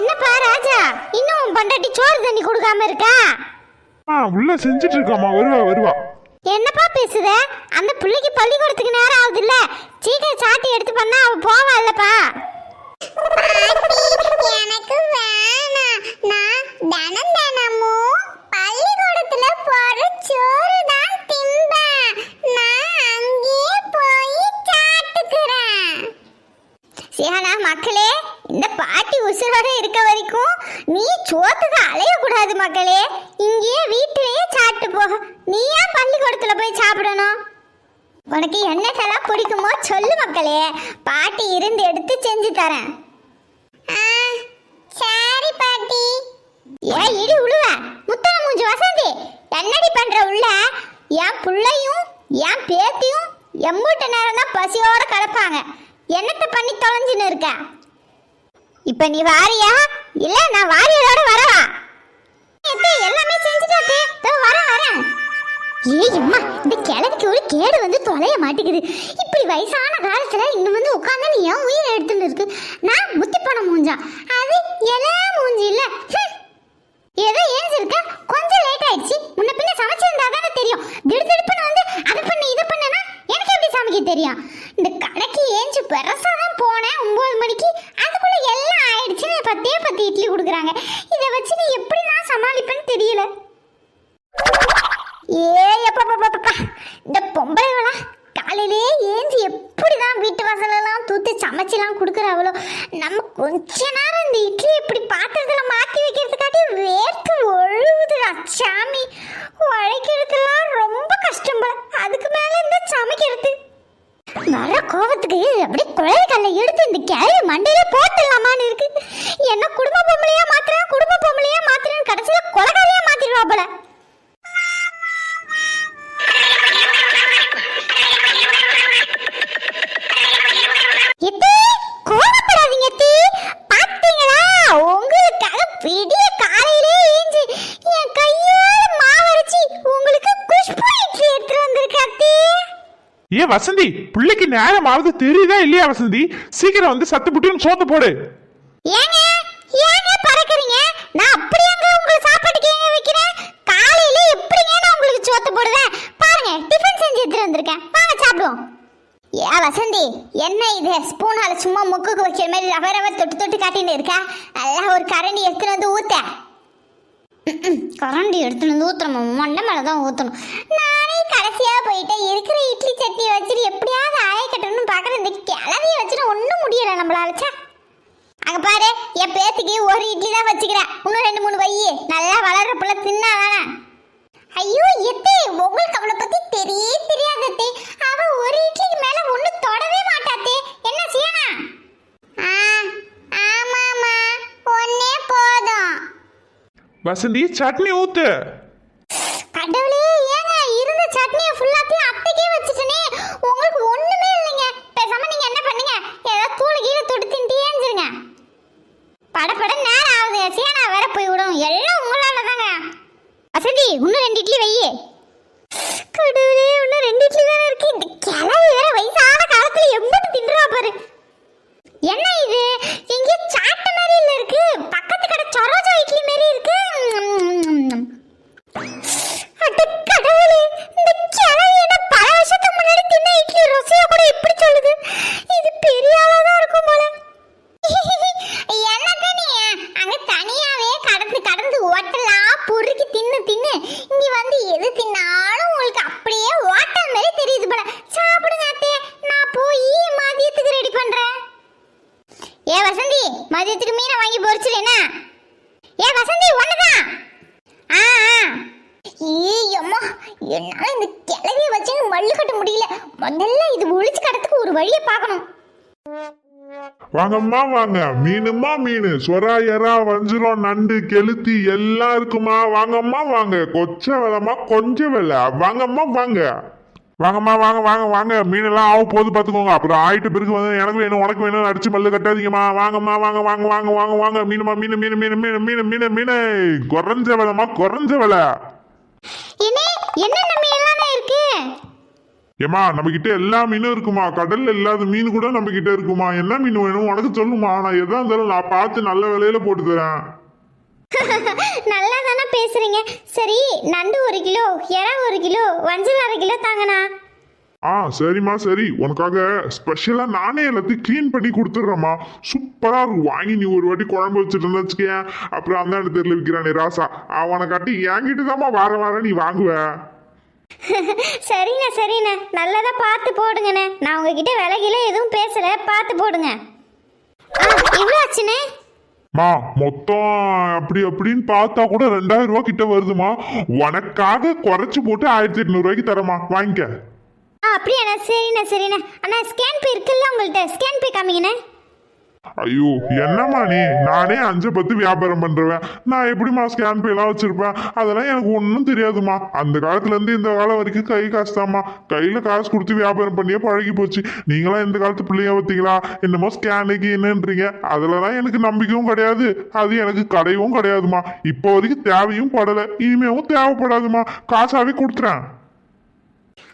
என்னப்பா ராஜா? இன்னும் உன் பொண்டாட்டி சோறு தண்ணி கொடுக்காம இருக்கா? ஆ உள்ள செஞ்சுட்டு இருக்காம்மா வருவா வருவா. என்னப்பா பேசுத அந்த பிள்ளைக்கு பள்ளிக்கூடத்துக்கு நேரம் ஆகுது இல்ல சீக்கிரம் சாட்டி எடுத்து பண்ணா அவ போவா இல்லப்பா. எனக்கு வேணாம். நான் தினம் தினமும் பள்ளிக்கூடத்துல போற சோறு தான் திம்பேன். நான் அங்கேயே போய் சாப்பிட்டுக்கிறேன். சியானா மக்களே இந்த பாட்டி உசுரோட இருக்க வரைக்கும் நீ சோத்துக்கு அலையக்கூடாது மக்களே. இங்கேயே வீட்டிலேயே சாப்பிட்டு போ. நீ ஏன் பள்ளிக்கூடத்துல போய் சாப்பிடணும்? உனக்கு என்னத்தெல்லாம் பிடிக்குமோ சொல்லு மக்களே. பாட்டி இருந்து எடுத்து செஞ்சு தரேன். ஆ, சரி பாட்டி. ஏன் இடி உழுவ. முத்தன மூஞ்சி வசந்தி. என்னடி பண்ற உள்ள? என் பிள்ளையும் என் பேத்தியும் எம்பூட்ட நேரம் தான் பசியோட கிடப்பாங்க. என்னத்த பண்ணி தொலைஞ்சுன்னு இருக்க? இப்ப நீ வாரியா? இல்ல நான் வாரியரோட வரவா? எல்லாமே செஞ்சுட்டாத்தே வர வரேன் வரேன். ஏய் அம்மா இந்த கிழவிக்கு ஒரு கேடு வந்து தொலைய மாட்டேங்குது. இப்படி வயசான காலத்துல இன்னும் வந்து உட்காந்து நீ ஏன் உயிரை எடுத்துன்னு இருக்கு? நான் முத்தி பணம் மூஞ்சா? அது எல்லாம் மூஞ்சி இல்ல. ஏதோ ஏஞ்சிருக்க. கொஞ்சம் லேட் ஆயிடுச்சு. முன்ன பின்ன சமைச்சிருந்தா தானே தெரியும். திடுதிடுப்புன்னு வந்து அதை பண்ணு இதை பண்ணனா எனக்கு எப்படி சமைக்க தெரியும்? இந்த கடைக்கு ஏஞ்சி பெருசாக தான் போனேன் ஒம்பது மணிக்கு. அதுக்குள்ளே எல்லாம் ஆயிடுச்சுன்னு பத்தே பத்து இட்லி கொடுக்குறாங்க. வசந்தி பிள்ளைக்கு நேரம் ஆகுது தெரியுதா இல்லையா வசந்தி? சீக்கிரம் வந்து சத்து புட்டின்னு சோத்து போடு. ஏங்க ஏங்க பறக்குறீங்க? நான் அப்படியேங்க உங்களுக்கு சாப்பாட்டுக்கு ஏங்க வைக்கிறேன்? காலையில எப்படிங்க நான் உங்களுக்கு சோத்து போடுறேன் பாருங்க டிஃபன் செஞ்சு எடுத்துட்டு வந்திருக்கேன். வாங்க சாப்பிடுவோம். ஏ வசந்தி என்ன இது? ஸ்பூனால சும்மா முக்குக்கு வைக்கிற மாதிரி ரவ ரவ தொட்டு தொட்டு காட்டின்னு இருக்கா? நல்லா ஒரு கரண்டி எடுத்துட்டு வந்து ஊத்த. கரண்டி எடுத்துட்டு வந்து ஊற்றணும் மண்டை மேலே தான் ஊத்தணும். நானே கடைசியா போயிட்டு இருக்கிற இட்லி சட்னியை வச்சுட்டு எப்படியாவது ஆய கட்டணும்னு பார்க்குறேன் இந்த கிளவியை வச்சுட்டு ஒன்றும் முடியலை நம்மளால ச்சே அங்க பாரு என் பேத்திக்கு ஒரு இட்லி தான் வச்சுக்கிறேன். இன்னும் ரெண்டு மூணு வை. நல்லா வளர்ற புள்ள தின்னாதானே. ஐயோ எத்தே உங்களுக்கு அவளை பத்தி தெரியவே தெரியாது அத்தே. அவ ஒரு இட்லிக்கு மேல ஒண்ணு தொடவே மாட்டாத்தே என்ன செய்யனா ஆ, ஒன்னே போதும். வசந்தி சட்னி ஊத்து கடவுளே ஏங்க இருந்த சட்னியை ஃபுல்லாத்தையும் அத்தைக்கே வச்சுட்டனே உங்களுக்கு ஒண்ணுமே இல்லைங்க பேசாம நீங்க என்ன பண்ணுங்க ஏதாவது தூளை கீழே தொட்டு தின்ட்டேஞ்சிருங்க படப்பட நேரம் ஆகுது சீனா வேற போய் விடும். எல்லாம் உங்களால தாங்க வசந்தி இன்னும் ரெண்டு இட்லி வையே. கொடு இன்னும் ரெண்டு இட்லி வேற இருக்கு இந்த கிளவி வேற வயசான காலத்துல எம்பிட்டு தின்றா பாரு என்ன இது எங்கேயோ சாட்ட மாதிரி இல்ல இருக்கு பக்கத்து கடை சரோஜா இட்லி மாதிரி இருக்கு உம். அட கடவுளே இந்த கிழவி என்ன பல வருஷத்துக்கு முன்னாடி தின்ன இட்லி ருசியா கூட இப்படி சொல்லுது இது பெரிய ஆளா தான் இருக்கும் போல என்னத்த நீ அங்க தனியாவே கடந்து கடந்து ஓட்டலாம் பொறுக்கி தின்னு தின்னு இங்க வந்து எது தின்னாலும் உங்களுக்கு அப்படியே ஓட்டல் மாதிரி தெரியுது போல சாப்பிடுங்க அத்தே நான் போய் மதியத்துக்கு ரெடி பண்றேன் ஏ வசந்தி மதியத்துக்கு மீனை வாங்கி பொரிச்சிரு என்ன ஏ வசந்தி ஒண்ணுதான் ஆ ஆ. ஏய் அம்மா என்னால இந்த கிளவிய வச்சு மல்லு கட்ட முடியல. முதல்ல இது ஒளிச்சு கடத்துக்கு ஒரு வழியை பார்க்கணும். வாங்கம்மா வாங்க. மீனுமா மீன். சொராயரா எறா வஞ்சிரம் நண்டு கெளுத்தி எல்லாம் இருக்குமா வாங்கம்மா வாங்க. கொச்ச விலைமா கொஞ்சம் வில. வாங்கம்மா வாங்க. வாங்கம்மா வாங்க வாங்க வாங்க. மீனெல்லாம் ஆக போது பார்த்துக்கோங்க. அப்புறம் ஆயிட்டு பிறகு வந்து எனக்கு வேணும் உனக்கு வேணும். அடிச்சு மல்லு கட்டாதீங்கம்மா. வாங்கம்மா வாங்க வாங்க வாங்க வாங்க வாங்க. மீனுமா மீன் மீன் மீன் மீன் மீன் மீன் மீன். குறைஞ்ச விலைமா குறைஞ்ச விலை. என்னென்ன மீன்லாம் இருக்கு? ஏமா நம்ம கிட்ட எல்லா மீனும் இருக்குமா? கடல்ல இல்லாத மீன் கூட நம்ம கிட்ட இருக்குமா? என்ன மீன் வேணும்? உனக்கு சொல்லுமா. நான் எதா இருந்தாலும் நான் பார்த்து நல்ல விலையில போட்டு தரேன். நல்லா தானே பேசுறீங்க. சரி நண்டு ஒரு கிலோ எறா ஒரு கிலோ வஞ்சல் அரை கிலோ தாங்கண்ணா. ஆ சரிம்மா சரி. உனக்காக ஸ்பெஷலா நானே எல்லாத்தையும் க்ளீன் பண்ணி கொடுத்துட்றேம்மா. சூப்பரா இருக்கும். வாங்கி நீ ஒரு வாட்டி குழம்பு வச்சுட்டு வச்சுக்கேன். அப்புறம் அந்த தெருல விற்கிறானே ராசா. அவனை காட்டி என்கிட்ட தாம்மா வார வாரம் நீ வாங்குவ. சரிண்ணே சரிண்ணே நல்லதா பார்த்து போடுங்கண்ணே. நான் உங்ககிட்ட விலைகில எதுவும் பேசல. பார்த்து போடுங்க. இவ்வளோ ஆச்சுண்ணே? மா மொத்தம் அப்படி அப்படின்னு பார்த்தா கூட ரெண்டாயிரம் ரூபாய் கிட்ட வருதுமா உனக்காக குறைச்சு போட்டு ஆயிரத்தி எட்நூறு ரூபாய்க்கு தரமா வாங்கிக்க. ஆ அப்படியாண்ணே சரிண்ணா அண்ணா ஸ்கேன் பே இருக்குல்ல உங்கள்கிட்ட ஸ்கேன் பே காமிங்கண்ணே. ஐயோ என்னம்மா நீ? நானே அஞ்சு பத்து வியாபாரம் பண்றவன். நான் எப்படிம்மா ஸ்கேன் பே எல்லாம் வச்சிருப்பேன்? அதெல்லாம் எனக்கு ஒன்றும் தெரியாதுமா அந்த காலத்துல இருந்து இந்த காலம் வரைக்கும் கை காசு தாம்மா கையில காசு கொடுத்து வியாபாரம் பண்ணியே பழகி போச்சு. நீங்களாம் இந்த காலத்து பிள்ளைங்க பார்த்தீங்களா? என்னமோ ஸ்கேனுக்கு என்னன்றீங்க. அதுலலாம் எனக்கு நம்பிக்கையும் கிடையாது. அது எனக்கு கடையும் கிடையாதுமா இப்போ வரைக்கும் தேவையும் படலை. இனிமேவும் தேவைப்படாதுமா காசாவே கொடுத்துறேன்.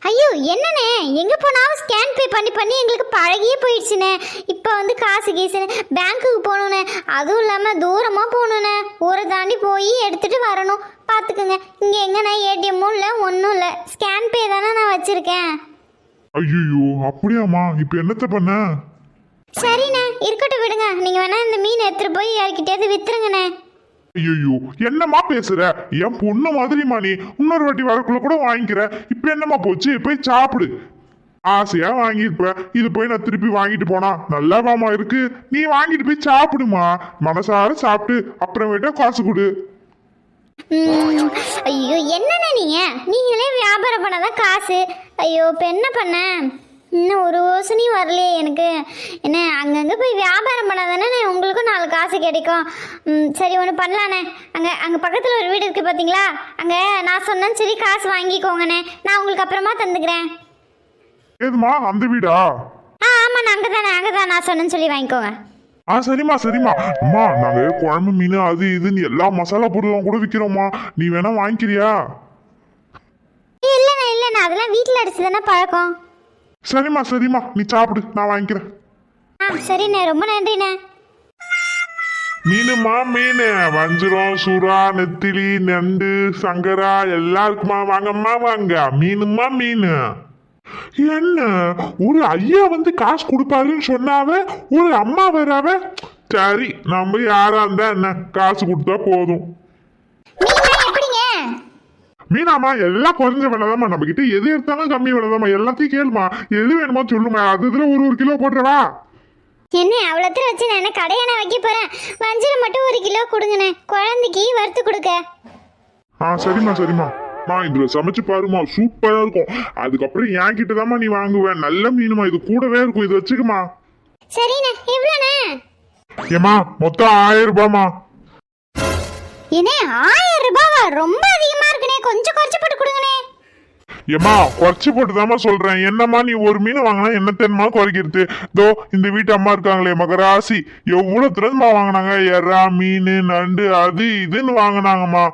ஐயோ என்னண்ணே? எங்கே போனாலும் ஸ்கேன் பே பண்ணி பண்ணி எங்களுக்கு பழகியே போயிடுச்சுண்ணே. இப்போ வந்து காசு கீசுன்னு பேங்க்குக்கு போகணுண்ணே அதுவும் இல்லாமல் தூரமாக போகணுண்ணே ஊரை தாண்டி போய் எடுத்துகிட்டு வரணும். பார்த்துக்குங்க இங்கே எங்கண்ணே? ஏடிஎம்மும் இல்லை ஒன்றும் இல்லை. ஸ்கேன் பே தானே நான் வச்சுருக்கேன். ஐயோ அப்படியாம்மா? இப்போ என்னத்த பண்ண? சரிண்ணே. இருக்கட்டும் விடுங்க. நீங்கள் வேணா இந்த மீன் எடுத்துகிட்டு போய் யார்கிட்டயாவது விற்றுருங்கண்ணே ஐயோ என்னம்மா பேசுற? என் பொண்ணு மாதிரிமா நீ. இன்னொரு வாட்டி வரக்குள்ள கூட வாங்கிக்கிற. இப்ப என்னம்மா போச்சு? போய் சாப்பிடு. ஆசையா வாங்கியிருப்ப. இது போய் நான் திருப்பி வாங்கிட்டு போனா நல்லாவாமா இருக்கு. நீ வாங்கிட்டு போய் சாப்பிடுமா. மனசார சாப்பிட்டு அப்புறமேட்டா காசு கொடு. ம், ஐயோ என்னண்ணே நீங்க? நீங்களே வியாபாரம் பண்ணாதான் காசு. ஐயோ இப்போ என்ன பண்ண? இன்னும் ஒரு யோசனையும் வரலையே எனக்கு. என்ன அங்கங்கே போய் வியாபாரம் பண்ணாதானே உங்களுக்கும் நாலு காசு கிடைக்கும். சரி ஒன்று பண்ணலாண்ணே அங்கே அங்கே பக்கத்தில் ஒரு வீடு இருக்குது பார்த்தீங்களா அங்கே நான் சொன்னேன்னு சரி காசு வாங்கிக்கோங்கண்ணே. நான் உங்களுக்கு அப்புறமா தந்துக்கிறேன். ஏதுமா அந்த வீடா? ஆ ஆமாண்ணா அங்கே தானே அங்கே தான் நான் சொன்னேன்னு சொல்லி வாங்கிக்கோங்க. ஆ சரிம்மா சரிம்மா. அம்மா நாங்க குழம்பு மீன் அது இதுன்னு எல்லா மசாலா பொருளும் கூட விற்கிறோம்மா நீ வேணா வாங்கிக்கிறியா? இல்லைண்ணே இல்லைண்ணே அதெல்லாம் வீட்டில் அடிச்சு தானே பழக்கம். சரிம்மா சரிம்மா. நீ சாப்பிடு நான் வாங்கிக்கிறேன். ஆ சரிண்ணே. ரொம்ப நன்றிண்ணே. மீனுமா மீன். வஞ்சிரம் சுறா நெத்திலி நண்டு சங்கரா எல்லாம் இருக்குமா வாங்கம்மா வாங்க. மீனுமா மீன். என்ன? ஒரு ஐயா வந்து காசு கொடுப்பாருன்னு சொன்னாவ? ஒரு அம்மா வராவ? சரி நம்ம யாரா இருந்தா என்ன? காசு கொடுத்தா போதும். மீனாமா எல்லாம் குறைஞ்ச விலைதாம்மா. நம்ம கிட்ட எது எடுத்தாலும் கம்மி விலைதாம்மா. எல்லாத்தையும் கேளுமா எது வேணுமோ சொல்லுமா அது இதுல ஒரு ஒரு கிலோ போட்டுறவா? என்ன அவ்வளோத்துல வச்சு நான் என்ன கடையான வைக்க போறேன்? வஞ்சரம் மட்டும் ஒரு கிலோ கொடுங்கண்ணே. குழந்தைக்கு வறுத்து கொடுக்க. ஆ சரிம்மா சரிம்மா. மா இதுல சமைச்சு பாருமா சூப்பரா இருக்கும். அதுக்கப்புறம் என் கிட்ட நீ வாங்குவேன் நல்ல மீனுமா இது கூடவே இருக்கும். இது வச்சுக்கமா சரிண்ணே. எவ்வளோண்ணே? ஏமா மொத்தம் ஆயிரம் ரூபாய்மா என்ன ஆயிரம் ரூபாவா? ரொம்ப அதிகமா கொஞ்சம் குறைச்சு போட்டு கொடுங்கண்ணே. ஏமா குறைச்சு போட்டு சொல்றேன். என்னம்மா நீ ஒரு மீன் வாங்கினா என்ன தென்மா குறைக்கிறது? தோ இந்த வீட்டு அம்மா இருக்காங்களே மகராசி. எவ்வளவு திறமா வாங்கினாங்க? எறா மீன் நண்டு அது இதுன்னு வாங்கினாங்கம்மா.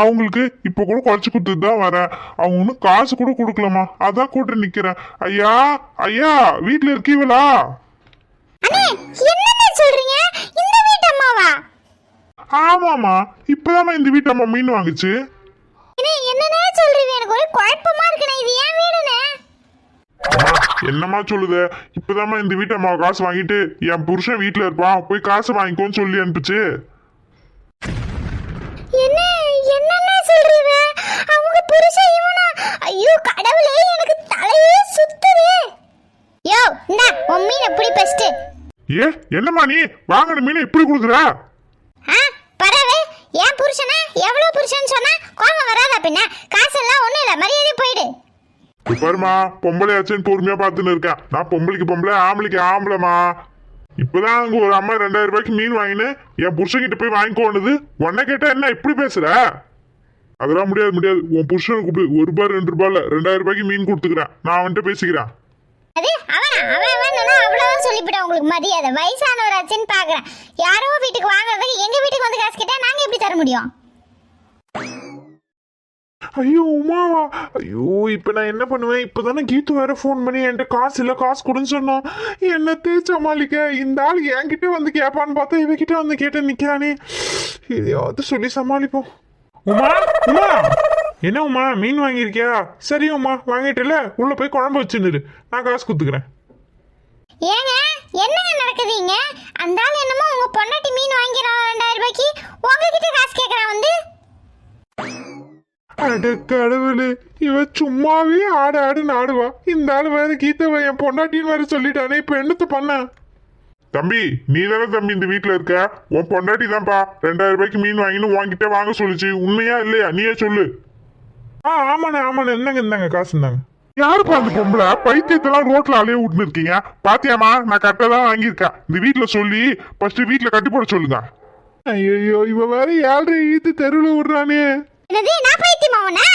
அவங்களுக்கு இப்ப கூட குறைச்சு கொடுத்துட்டு தான் வரேன். அவங்க ஒன்றும் காசு கூட கொடுக்கலம்மா. அதான் கூட்டு நிக்கிறேன். ஐயா ஐயா வீட்டுல இருக்கீங்களா அண்ணே என்னண்ணே சொல்றீங்க இந்த வீட்டு அம்மாவா ஆமாமா இப்பதாம்மா இந்த வீட்டு அம்மா மீன் வாங்குச்சு. என்னண்ணே சொல்றீங்க? எனக்கு ஒரே குழப்பமா இருக்குண்ணே. இது ஏன் வீடுண்ணே? என்னம்மா சொல்லுத? இப்பதாம்மா இந்த வீட்டு அம்மா காசு வாங்கிட்டு என் புருஷன் வீட்டுல இருப்பான் போய் காசு வாங்கிக்கோன்னு சொல்லி அனுப்பிச்சு. என்ன என்னண்ணே சொல்றீங்க? அவங்க புருஷன் இவனா? ஐயோ கடவுளே எனக்கு தலையே சுத்துது. யோ இந்தா உன் மீனை பிடி ஃபர்ஸ்ட் ஏ என்னம்மா நீ? வாங்கின மீன் இப்படி கொடுக்குற? ஆ எவ்வளவு புருஷன் சொன்னா கோபம் வராதா பின்ன? காசெல்லாம் ஒண்ணும் இல்ல மரியாதை போயிடு. பாருமா பொம்பளை ஆச்சுன்னு பொறுமையா பார்த்துன்னு இருக்கேன் நான் பொம்பளைக்கு பொம்பளை ஆம்பளைக்கு ஆம்பளைமா இப்பதான் அங்க ஒரு அம்மா ரெண்டாயிரம் ரூபாய்க்கு மீன் வாங்கினு என் புருஷன்கிட்ட போய் வாங்கிக்கோணுது உன்னை கேட்டா என்ன இப்படி பேசுற? அதெல்லாம் முடியாது முடியாது. உன் புருஷனை கூப்பிடு. ஒரு ரூபாய் ரெண்டு ரூபாய்ல ரெண்டாயிரம் ரூபாய்க்கு மீன் கொடுத்துக்கிறேன் நான் அவன்கிட்ட பேசிக்கிறேன். அது அவனா அவன் வேணும்னா அவ்வளவு சொல்லிவிட உங்களுக்கு மரியாதை. வயசானவராச்சுன்னு பாக்குறேன். யாரோ வீட்டுக்கு வாங்குறதுக்கு எங்க வீட்டுக்கு வந்து காசு கேட்டா நாங்க எப்படி தர முடியும்? ஐயோ உமாவா? ஐயோ இப்போ நான் என்ன பண்ணுவேன்? இப்போதானே கீத்து வேற ஃபோன் பண்ணி என்கிட்ட காசு இல்லை காசு கொடுன்னு சொன்னான் என்னத்தை சமாளிக்க? இந்த ஆள் என்கிட்ட வந்து கேட்பான்னு பார்த்தா இவகிட்ட வந்து கேட்டு நிற்கிறானே இதையாவது சொல்லி சமாளிப்போம். உமா உமா! என்ன உமா மீன் வாங்கியிருக்கியா? சரி உமா வாங்கிட்டுல உள்ள போய் குழம்பு வச்சுருந்துரு. நான் காசு கொடுத்துக்கிறேன். ஏங்க என்ன நடக்குதுங்க அந்த ஆள் என்னமோ உங்க பொண்டாட்டி மீன் வாங்கிறான் ரெண்டாயிரம் ரூபாய்க்கு உங்ககிட்ட காசு கேட்கறான் வந்து? அட கடவுளே இவ சும்மாவே ஆடு ஆடுன்னு ஆடுவா இந்த ஆள் வேற கீதவை என் பொண்டாட்டின்னு வேற சொல்லிட்டானே இப்ப என்னத்த பண்ண? தம்பி நீ தானே தம்பி இந்த வீட்ல இருக்க? உன் பொண்டாட்டி தான்ப்பா. ரெண்டாயிரம் ரூபாய்க்கு மீன் வாங்கின்னு உன்கிட்ட வாங்க சொல்லுச்சு. உண்மையா இல்லையா? நீயே சொல்லு. ஆ ஆமாண்ணே ஆமாண்ணே. என்னங்க இந்தாங்க காசு இந்தாங்க. யாருப்பா அந்த பொம்பளை? பைத்தியத்தெல்லாம் ரோட்ல அலைய விட்டுன்னு இருக்கீங்க? பாத்தியாமா நான் கரெக்டா தான் வாங்கியிருக்கேன். இந்த வீட்ல சொல்லி ஃபர்ஸ்ட் வீட்ல கட்டி போட சொல்லுங்க. ஐயோ இவ வேற ஏழ்ரை இழுத்து தெருவில் விடுறானே. என்னது நான் பைத்தியமாவனா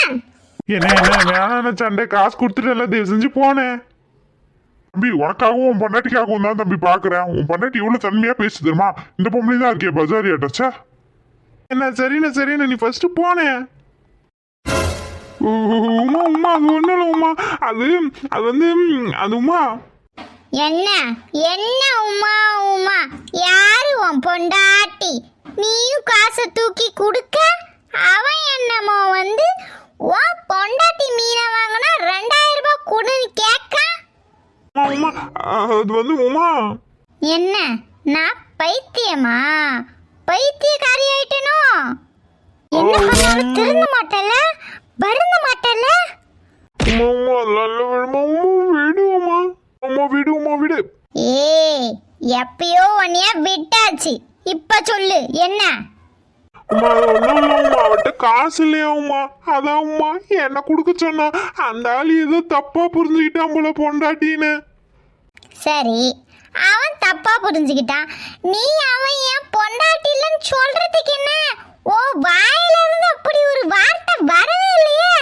என்ன என்ன வேணாம் சண்டை. காசு கொடுத்துட்டு தயவு செஞ்சு போனேன் தம்பி உனக்காகவும் உன் பொண்டாட்டிக்காகவும் தான் தம்பி பாக்குறேன். உன் பொண்டாட்டி எவ்வளவு தன்மையா பேசு தெரியுமா? இந்த பொம்பளை தான் இருக்கே பஜாரி ஆட்டச்சா? என்ன சரிண்ணே சரிண்ணே நீ ஃபர்ஸ்ட் போனேன் உமா உமா அது ஒன்றும் இல்லை உமா. அது அது வந்து ம், அது உமா. என்ன என்ன உமா உமா? யாரு உன் பொண்டாட்டி? நீயும் காசை தூக்கி கொடுக்க? அவன் என்னமோ வந்து உன் பொண்டாட்டி மீனை வாங்கினா ரெண்டாயிரம் ரூபாய் கொடுன்னு கேட்க உமா அது வந்து உமா. என்ன? நான் பைத்தியமா? பைத்தியக்காரி ஆயிட்டனோ என்ன பண்ணாலும் திருந்த மாட்டல வருந்த மாட்டல உமா உமா நல்ல விடுமா. உமா விடு உமா. உமா விடு உமா விடு. ஏய் எப்பயோ உன்னைய விட்டாச்சு. இப்ப சொல்லு என்ன? அவட்ட காசு இல்லையா உமா அதான் உமா என்ன கொடுக்க சொன்னா? அந்த ஆள் ஏதோ தப்பா புரிஞ்சுக்கிட்டான் போல பொண்டாட்டின்னு. சரி அவன் தப்பா புரிஞ்சுக்கிட்டான். நீ அவன் என் பொண்டாட்டி இல்லைன்னு சொல்றதுக்கு என்ன? ஓ வாயில இருந்து அப்படி ஒரு வார்த்தை வரவே இல்லையே.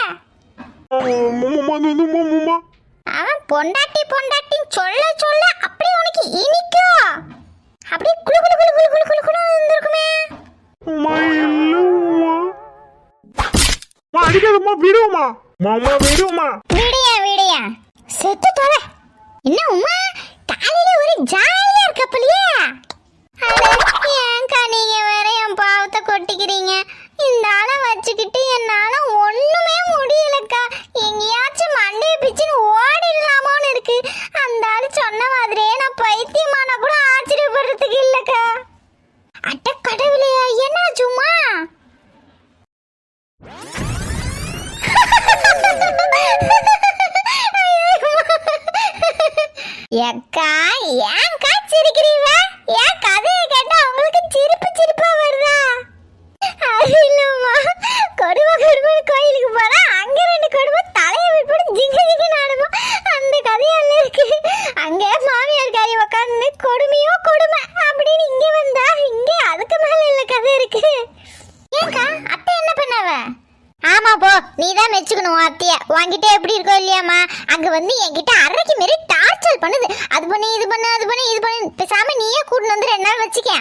அவன் பொண்டாட்டி பொண்டாட்டின்னு சொல்ல சொல்ல அப்படி உனக்கு இனிக்கும் அப்படியே குளு குளு குளு குளு குளு குளு குளு இருந்திருக்குமே உமா இல்ல உமா உமா அடிக்காதம்மா விடுமா மாமா விடுமா விடியா விடியா. செத்து தொலை. என்ன உமா? காலையில ஒரு ஜாலியா இருக்கப்பலையே ஏன்க்கா நீங்க வேற என் பாவத்தை கொட்டிக்கிறீங்க. இந்த ஆளை வச்சுக்கிட்டு என்னால ஒண்ணுமே முடியலக்கா. எங்கேயாச்சும் மண்டையை பிச்சுன்னு ஓடிடலாமோன்னு இருக்கு. அந்த ஆள் சொன்ன மாதிரியே நான் பைத்தியமானா கூட ஆச்சரியப்படுறதுக்கு இல்லக்கா. அட்ட கடவுளையா என்ன சும்மா? ஏக்கா ஏன்க்கா சிரிக்கிறீங்க? ஏன் கதையை கேட்டா உங்களுக்கு சிரிப்பு சிரிப்பா வருதா அது இல்லம்மா கொடுமை கொடுமை கோயிலுக்கு போனா அங்க ரெண்டு கொடுமை தலையை விட்டு ஜிங்க ஜிங்க நாடுமா அந்த கதையால இருக்கு அங்க மாமியார் காரி உட்காந்து கொடுமையோ கொடுமை அப்படின்னு இங்க வந்தா இங்க அதுக்கு மேல இல்ல கதை இருக்கு ஏன்க்கா அத்தை என்ன பண்ணாவ ஆமா போ நீ தான் மெச்சுக்கணும் உன் அத்தைய உன்கிட்ட எப்படி இருக்கோ இல்லையாம்மா அங்க வந்து என்கிட்ட அரைக்கு மாரி டார்ச்சர் பண்ணுது அது பண்ணு இது பண்ணு அது பண்ணு இது பண்ணு பேசாம நீயே கூட்டிட்டு வந்து ரெண்டு நாள் வச்சுக்க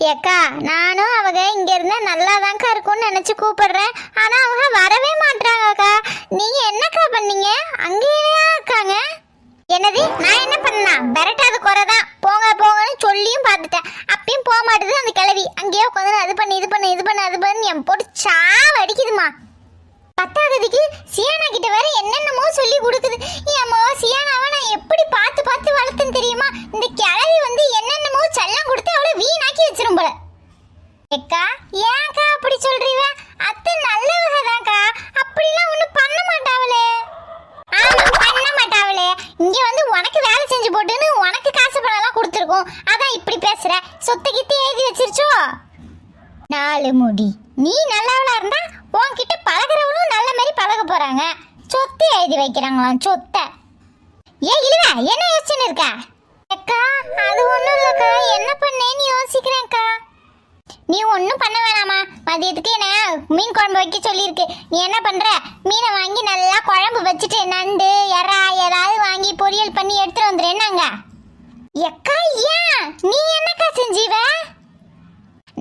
ஏக்கா நானும் அவங்க இங்க இருந்தா நல்லா இருக்கும்னு நினைச்சு கூப்பிடுறேன் ஆனா அவங்க வரவே மாட்டாங்கக்கா நீங்க என்னக்கா பண்ணீங்க அங்கேயே இருக்காங்க என்னது நான் என்ன பண்ணா பெரட்டாத குறைதான் போங்க போங்கன்னு சொல்லியும் பார்த்துட்டேன் அப்பயும் அந்த கிளவி அங்கேயே உட்காந்து அது பண்ணு இது பண்ணு இது பண்ணு அது பண்ணு. என் போட்டு சாவ அடிக்குதுமா பத்தாவதுக்கு சியானா கிட்ட வேற என்னென்னமோ சொல்லி கொடுக்குது. என் அம்மாவா சியானாவை நான் எப்படி பார்த்து பார்த்து வளர்த்தேன் தெரியுமா? இந்த கிழவி வந்து என்னென்னமோ செல்லம் கொடுத்து அவளை வீணாக்கி வச்சிரும் போல. ஏக்கா ஏன்க்கா அப்படி சொல்றீங்க? அத்தை நல்லவங்க தான்க்கா அப்படிலாம் ஒன்றும் பண்ண மாட்டாவளே. ஆமா. பண்ண மாட்டாவளே. இங்க வந்து உனக்கு வேலை செஞ்சு போட்டுன்னு உனக்கு காசு பணம்லாம் கொடுத்துருக்கோம். அதான் இப்படி பேசுற. சொத்தை கிட்ட எழுதி வச்சிருச்சோ? நாலு முடி. நீ நல்லவளா இருந்தா உன்கிட்ட பழகுறவனும் நல்ல மாதிரி பழக போறாங்க. சொத்து எழுதி வைக்கிறாங்களாம் சொத்தை. ஏ இழுவ என்ன யோசனை இருக்கா? அக்கா அது ஒண்ணும் இல்லக்கா என்ன பண்ணேன்னு யோசிக்கிறேன்க்கா நீ ஒன்றும் பண்ண வேணாமா மதியத்துக்கு என்ன மீன் குழம்பு வைக்க சொல்லியிருக்கு. நீ என்ன பண்ற? மீனை வாங்கி நல்லா குழம்பு வச்சுட்டு நண்டு எறா ஏதாவது வாங்கி பொரியல் பண்ணி எடுத்துட்டு வந்துடுறேன்னாங்க எக்கா ஏன் நீ என்னக்கா செஞ்சீவ?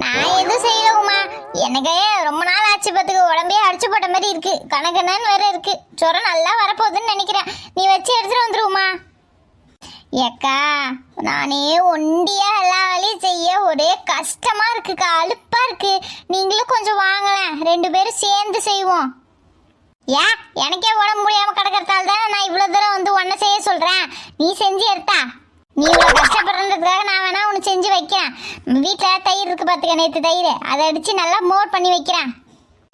நான் எதுவும் செய்யலவுமா எனக்கு ரொம்ப நாள் ஆச்சு பார்த்துக்கு. உடம்பே அடிச்சு போட்ட மாதிரி இருக்கு. கணக்கணன்னு வேற இருக்கு. ஜுரம் நல்லா வரப்போகுதுன்னு நினைக்கிறேன். நீ வச்சு எடுத்துட்டு வந்துருவோமா ஏக்கா நானே ஒண்டியா எல்லா வேலையும் செய்ய ஒரே கஷ்டமா இருக்குக்கா அழுப்பா இருக்கு. நீங்களும் கொஞ்சம் வாங்களேன். ரெண்டு பேரும் சேர்ந்து செய்வோம். ஏன் எனக்கே உடம்பு முடியாம கிடக்கிறதால தான் நான் இவ்வளவு தூரம் வந்து ஒன்ன செய்ய சொல்றேன். நீ செஞ்சு எடுத்தா. நீ இவ்வளவு கஷ்டப்படுறதுக்காக நான் வேணா உனக்கு செஞ்சு வைக்கிறேன். வீட்டில் தயிர் இருக்கு பார்த்துக்க நேற்று தயிர். அதை அடிச்சு நல்லா மோர் பண்ணி வைக்கிறேன்.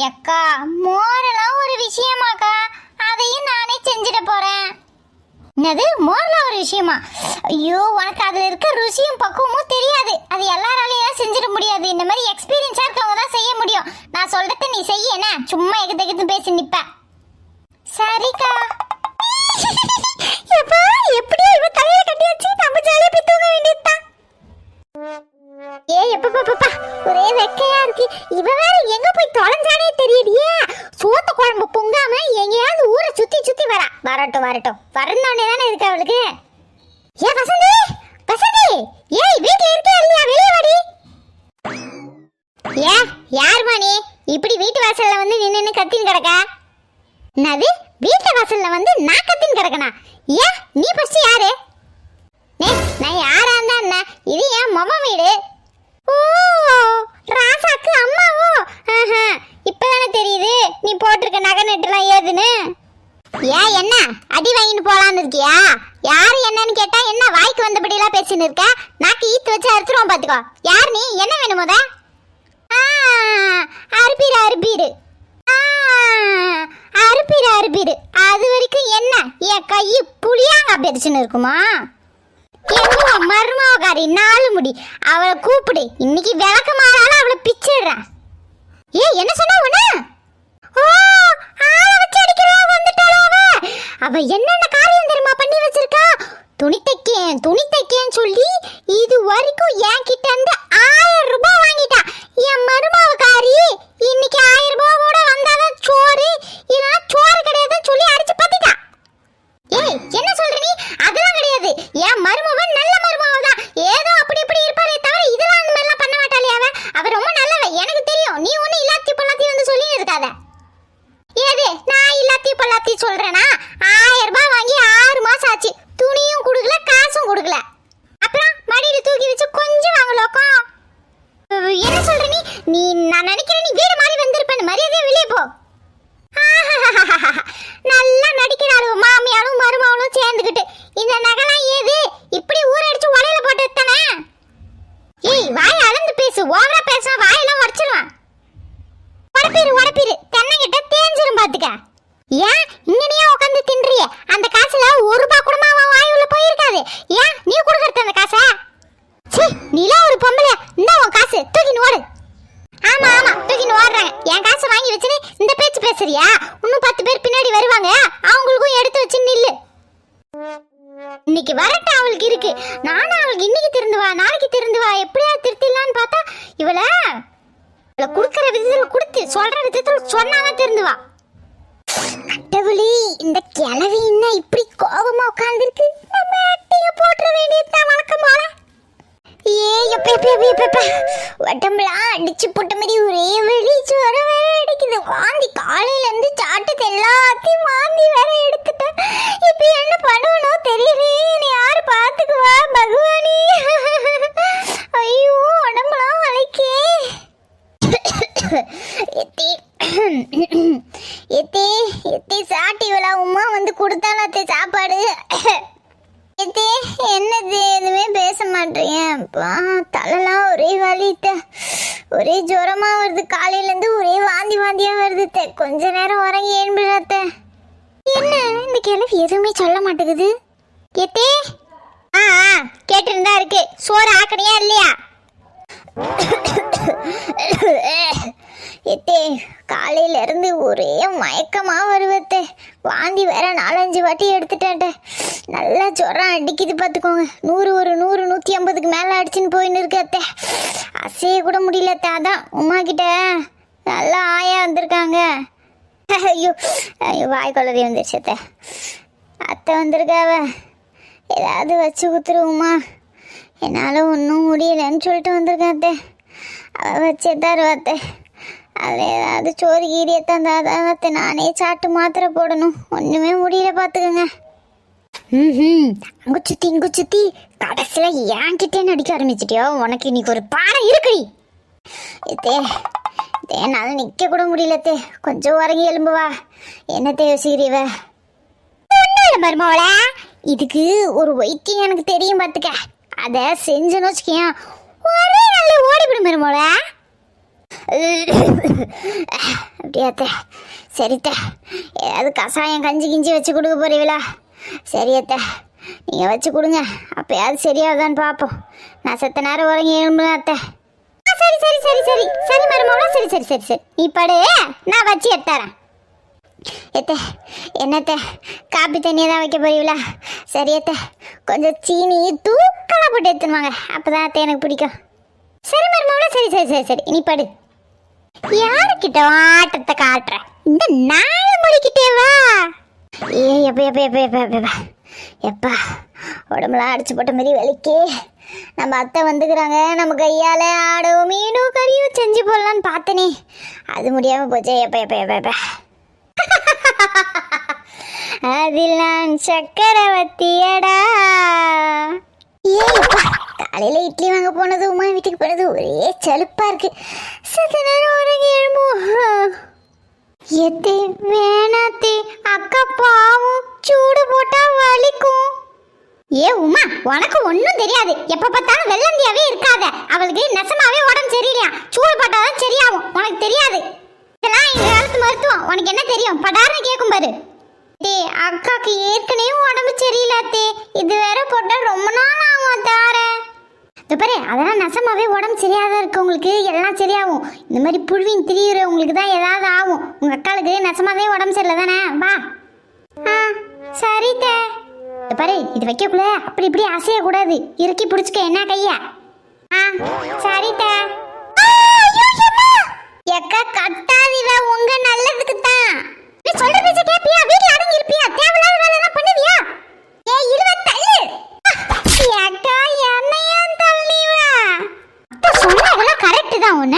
எக்கா மோரெல்லாம் ஒரு விஷயமாக்கா. அதையும் நானே செஞ்சிட போறேன். என்னது? மோர்ல ஒரு விஷயமா? ஐயோ உனக்கு அதுல இருக்க ருசியும் பக்குவமும் தெரியாது. அது எல்லாராலையும் செஞ்சிட முடியாது. இந்த மாதிரி எக்ஸ்பீரியன்ஸா இருக்கவங்க தான் செய்ய முடியும். நான் சொல்றத நீ செய்ய என்ன? சும்மா எகுத்து எகுத்து பேசி நிப்ப. சரிக்கா. எப்பா எப்படியோ இவ தலையில கட்டியாச்சு நம்ம ஜாலியா போய் தூங்க வேண்டியதுதான். ஏ எப்பப்பா பாப்பா ஒரே வெக்கையா இருக்கு. இவ வேற எங்க போய் தொலைஞ்சானே தெரியலையே சோத்த குழம்பு பொங்காம எங்கேயாவது ஊரை சுத்தி சுத்தி வரா. வரட்டும் வரட்டும். வரணும்னே தானே இருக்கு அவளுக்கு. ஏ வசந்தி வசந்தி. ஏய் வீட்ல இருக்கே இல்லையா? வெளிய வாடி. ஏ யாருமா நீ? இப்படி வீட்டு வாசல்ல வந்து நின்னு கத்தின்னு கிடக்க? என்னது? வீட்டு வாசல்ல வந்து நான் கத்தின்னு கிடக்கனா? ஏ நீ ஃபர்ஸ்ட் யாரு? நான் யாரா இருந்தா என்ன? இது என் மொம வீடு. ஓ ராசாக்கு அம்மாவோ? ஆஹா, இப்பதானே தெரியுது. நீ போட்டிருக்க நகை நட்டுலாம் ஏதுன்னு? ஏன் என்ன? அடி வாங்கிட்டு போலான்னு இருக்கியா? யாரு என்னன்னு கேட்டா என்ன வாய்க்கு வந்தபடியெல்லாம் பேசின்னு இருக்க? நாக்கு ஈத்து வச்சு அறுத்துருவோம் பாத்துக்கோ. யார் நீ? என்ன வேணும் முத? ஆ, அறுப்பீரு அறுப்பீரு. ஆ, அறுப்பீரு அறுப்பீரு. அது வரைக்கும் என்ன? என் கை புளியாங்க பெருச்சுன்னு இருக்குமா? எங்க மருமகாரி நாலு முடி. அவளை கூப்பிடு. இன்னைக்கு விளக்க மாறால அவளை பிச்சிடுறேன். ஏ என்ன சொன்ன உன ஓ ஆள வச்சு அடிக்கிறவ வந்துட்டாளோ அவ? அவ என்னென்ன காரியம் தெரியுமா பண்ணி வச்சிருக்கா? துணி தைக்கேன் துணி தைக்கேன்னு சொல்லி இது வரைக்கும் என் கிட்ட இருந்து ஆயிரம் ரூபாய் வாங்கிட்டா. என் மருமாவகாரி இன்னைக்கு ஆயிரம் ரூபாவோட வந்தாதான் சோறு இல்லைன்னா சோறு கிடையாதுன்னு சொல்லி அடிச்சு பார்த்துட்டா ஏய் என்ன சொல்ற நீ? அதெல்லாம் கிடையாது. என் மருமவன் நல்ல மருமவ தான். ஏதோ அப்படி இப்படி இருப்பாரே தவிர இதெல்லாம் அந்த மாதிரிலாம் பண்ண மாட்டாளே அவ. அவ ரொம்ப நல்லவ. எனக்கு தெரியும். நீ ஒண்ணு இல்லாத்தி பொல்லாத்தி வந்து சொல்லி இருக்காத. ஏது? நான் இல்லாத்தி பொல்லாத்தி சொல்றேனா? ஆயிரம் ரூபாய் வாங்கி ஆறு மாசம் ஆச்சு. துணியும் கொடுக்கல காசும் கொடுக்கல. அப்புறம் மடியில தூக்கி வச்சு கொஞ்சம் வாங்கலோக்கம் என்ன சொல்ற நீ? நீ நான் நினைக்கிறேன் நீ வீடு மாறி வந்திருப்பேன் மரியாதையா வெளியே போ. நல்லா நடிக்கிறாಳು மாமியாரும் மருமகளும் சேர்ந்துக்கிட்டு இந்த நகைலாம் ஏது இப்படி ஊரடிச்சு உலையில போட்டு தானே ஏய் வாய் அளந்து பேசு. ஓவரா பேசினா வாயெல்லாம் உடச்சிருவான். உடப்பீரு உடப்பீரு. தென்னங்கிட்ட தேஞ்சிரும் பாத்துக்க. ஏன்? இங்கனையே உட்காந்து தின்றியே. அந்த காசுல ஒரு ரூபா கூடமா அவன் வாய் உள்ள போயிருக்காது. ஏன்? நீ கொடுக்கறது அந்த காசை? சீ ஒரு பொம்பளை இந்த உன் காசு. தூக்கின்னு ஓடு. ஆமா ஆமா. தூக்கின்னு ஓடுறாங்க. என் காசை வாங்கி வச்சுன்னு இந்த பேச்சு பேசுறியா? இன்னும் பத்து பேர் பின்னாடி வருவாங்க. அவங்களுக்கும் எடுத்து வச்சு நில்லு. இன்னைக்கு வரட்டும் அவளுக்கு இருக்கு. நானும் அவளுக்கு இன்னைக்கு திருந்துவா நாளைக்கு திருந்துவா எப்படியா திருத்திடலான்னு பார்த்தா இவளை இவளை கொடுக்குற விதத்துல கொடுத்து சொல்ற விதத்துல சொன்னாதான் திருந்துவா கட்டவுளி இந்த கிழவி என்ன இப்படி கோபமா உட்கார்ந்துருக்கு. நம்ம அட்டைய போட்டுற வேண்டியதுதான் வழக்கம் போல ஏ எப்ப எப்ப எப்ப எப்ப உடம்புலாம் அடிச்சு போட்ட மாதிரி ஒரே வெளி ஜுர வேற அடிக்குது. வாந்தி காலையில இருந்து சாட்டுக்கு எல்லாத்தையும் வாந்தி வேற எடுத்துட்டேன். இப்ப என்ன பண்ணணும் தெரியலே என்னை யாரு பாத்துக்குவா பகவானி. ஐயோ உடம்புலாம் வளைக்கே எத்தே எத்தே எத்தே சாட்டி விழா உமா வந்து கொடுத்தாலும் சாப்பாடு. இது என்னது? எதுவுமே பேச மாட்டேன் தலைலாம் ஒரே வலித்த. ஒரே ஜுரமா வருது. காலையிலேருந்து ஒரே வாந்தி வாந்தியா வருது கொஞ்ச நேரம் உறங்கி ஏன்பிடாத்த என்ன? இந்த கிழவி எதுவுமே சொல்ல மாட்டேங்குது. எத்தே? ஆ ஆ, தான் இருக்கு. சோறு ஆக்கணியா இல்லையா? எத்தே காலையிலேருந்து ஒரே மயக்கமாக வருவத்தே. வாந்தி வேற நாலஞ்சு வாட்டி எடுத்துட்டேன்ட்ட நல்லா ஜுரம் அடிக்குது பார்த்துக்கோங்க. நூறு ஒரு நூறு நூற்றி ஐம்பதுக்கு மேலே அடிச்சுன்னு போயின்னு இருக்கு அத்தை. அசைய கூட முடியலத்தே அதான் உமா கிட்ட நல்லா ஆயா வந்திருக்காங்க. ஐயோ ஐயோ வாய் குளறி வந்துருச்சத்தே அத்தை. அத்தை வந்திருக்காவ. ஏதாவது வச்சு குத்துருவோமா என்னால் ஒன்றும் முடியலன்னு சொல்லிட்டு வந்திருக்காத்தே அவள் வச்சே தருவாத்தே அதில் ஏதாவது சோறு கீரியை தந்தாதானத்தை நானே சாப்பிட்டு மாத்திரை போடணும். ஒன்றுமே முடியல பார்த்துக்கோங்க ம் அங்கே சுற்றி இங்கே சுற்றி கடைசியில் என்கிட்டே நடிக்க ஆரம்பிச்சிட்டியோ? உனக்கு இன்னைக்கு ஒரு பாடம் இருக்குடி. இதே இதே என்னால் நிற்க கூட முடியல தே கொஞ்சம் உறங்கி எலும்பு வா. என்னத்தை யோசிக்கிறீவ? மருமவள இதுக்கு ஒரு வைத்தியம் எனக்கு தெரியும் பார்த்துக்க அதை செஞ்சுன்னு வச்சுக்கேன் ஒரே நாளில் ஓடிவிடும் மருமவள அப்படியாத்த சரித்த. ஏதாவது கஷாயம் கஞ்சி கிஞ்சி வச்சு கொடுக்க போறீங்களா? சரியத்த நீங்கள் வச்சு கொடுங்க. அப்போயாவது சரியாகுதான்னு பார்ப்போம். நான் செத்த நேரம் உறங்கி எழும்புனேன் அத்தை. சரி சரி சரி சரி. சரி மருமகளா சரி சரி சரி சரி. நீ படு. நான் வச்சு எடுத்துறேன் எத்த என்னத்த? காப்பி தண்ணியை தான் வைக்க போறீங்களா? சரி அத்த கொஞ்சம் சீனி தூக்கலாக போட்டு எடுத்துன்னு வாங்க. அத்தை எனக்கு பிடிக்கும். சரி மருமகளா சரி சரி சரி சரி. நீ படு. யாருக்கிட்ட ஆட்டத்தை காட்டுற? இந்த நாலு மொழிக்கிட்டே வா. ஏ எப்ப எப்ப எப்ப எப்ப எப்ப எப்ப? எப்பா உடம்புலாம் அடிச்சு போட்ட மாதிரி வலிக்கே நம்ம அத்தை வந்துக்கிறாங்க. நம்ம கையால் ஆடவும் மீனும் கறியும் செஞ்சு போடலான்னு பார்த்தனே. அது முடியாமல் போச்சே. எப்ப எப்ப எப்ப எப்ப? அதில் நான் சக்கரவர்த்தியடா. காலையில இட்லி வாங்க போனது உமா வீட்டுக்கு போனது ஒரே சலுப்பா இருக்கு. சத்த நேரம் உறங்கி எழும்பும் எத்தே வேணாத்தே அக்கா பாவம் சூடு போட்டா வலிக்கும். ஏ உமா உனக்கு ஒன்றும் தெரியாது. எப்ப பார்த்தாலும் வெள்ளந்தியாவே இருக்காத. அவளுக்கு நெசமாவே உடம்பு சரியில்லையா? சூடு போட்டாதான் சரியாகும். உனக்கு தெரியாது. இதெல்லாம் எங்க காலத்து மருத்துவம். உனக்கு என்ன தெரியும்? படார்னு கேட்கும் பாரு. டே அக்காக்கு ஏற்கனவே உடம்பு சரியில்லாத்தே இது வேற போட்டா ரொம்ப நாள் ஆகும் தார இந்த பாரு அதெல்லாம் நசமாவே உடம்பு சரியாதான் இருக்கு உங்களுக்கு. எல்லாம் சரியாகும். இந்த மாதிரி புழுவின் திரியுற உங்களுக்கு தான் ஏதாவது ஆகும். உங்கள் அக்காளுக்கு நசமாவே உடம்பு சரியில்லை தானே? வா. ஆ சரி தே இந்த பாரு இது வைக்கக்குள்ள அப்படி இப்படி அசையக்கூடாது இறுக்கி பிடிச்சிக்க என்ன கையா? ஆ சரி தே எக்கா கத்தாதீவ உங்க நல்லதுக்கு தான். நீ சொல்ற பேச்ச கேப்பியா? வீட்ல அடங்கி இருப்பியா? தேவையில்லாத வேலை எல்லாம் பண்ணுவியா ஏ இருவ தள்ளு. அக்கா என்னையா தள்ளிவா அப்பா சொன்னதெல்லாம் கரெக்ட் தான் உன்ன.